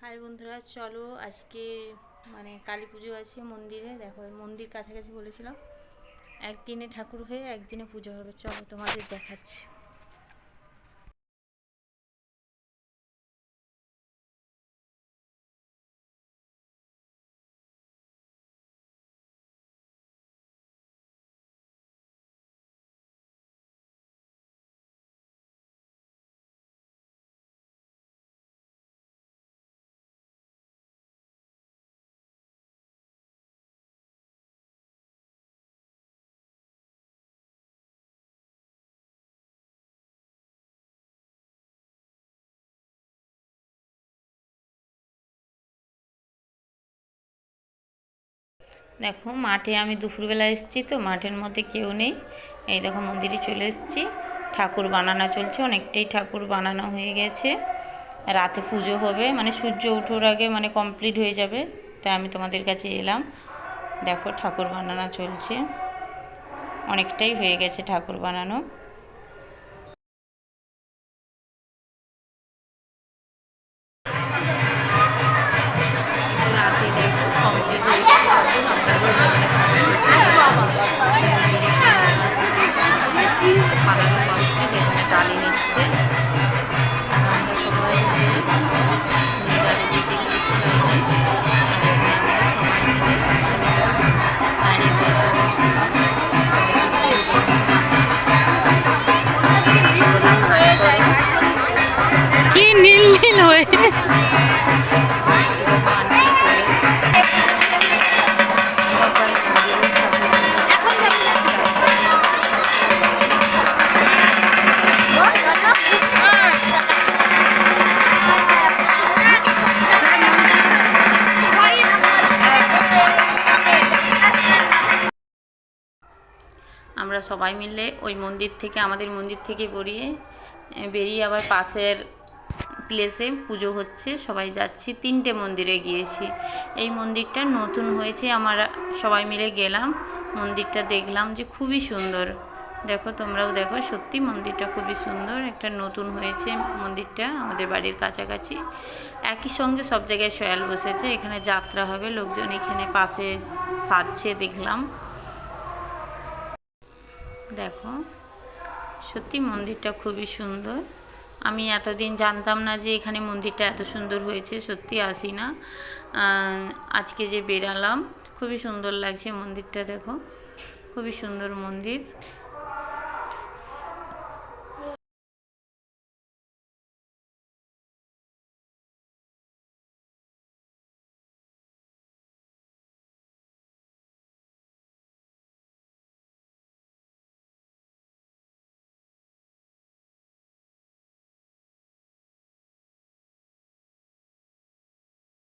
High বন্ধুরা, চলো আজকে মানে কালী পুজো আছে মন্দিরে। দেখো মন্দির কাছাকাছি বলেছিলাম। একদিনে ঠাকুর হয়ে একদিনে পুজো হবে। চলো তোমাদের দেখাচ্ছি। দেখো, মাঠে আমি দুপুরবেলা এসেছি তো, মাঠের মধ্যে কেউ নেই। এই দেখো, মন্দিরে চলে এসেছি। ঠাকুর বানানো চলছে, অনেকটাই ঠাকুর বানানো হয়ে গেছে। রাতে পুজো হবে মানে সূর্য উঠোর আগে মানে কমপ্লিট হয়ে যাবে, তাই আমি তোমাদের কাছে এলাম। দেখো, ঠাকুর বানানো চলছে। অনেকটাই হয়ে গেছে ঠাকুর বানানো। এখানে ডালি নিচ্ছে আমরা সবাই মিলে ওই মন্দির থেকে, আমাদের মন্দির থেকে বেরিয়ে বেরিয়ে আবার পাশের প্লেসে পুজো হচ্ছে। সবাই যাচ্ছি। তিনটে মন্দিরে গিয়েছি। এই মন্দিরটা নতুন হয়েছে। আমরা সবাই মিলে গেলাম। মন্দিরটা দেখলাম যে খুবই সুন্দর। দেখো, তোমরাও দেখো, সত্যি মন্দিরটা খুবই সুন্দর। একটা নতুন হয়েছে মন্দিরটা আমাদের বাড়ির কাছাকাছি। একই সঙ্গে সব জায়গায় শয়াল বসেছে। এখানে যাত্রা হবে। লোকজন এখানে পাশে সাজছে, দেখলাম। দেখো, সত্যি মন্দিরটা খুবই সুন্দর। আমি এতদিন জানতাম না যে এখানে মন্দিরটা এত সুন্দর হয়েছে, সত্যি আসি না। আজকে যে বেরালাম খুবই সুন্দর লাগছে মন্দিরটা, দেখো। খুবই সুন্দর মন্দির।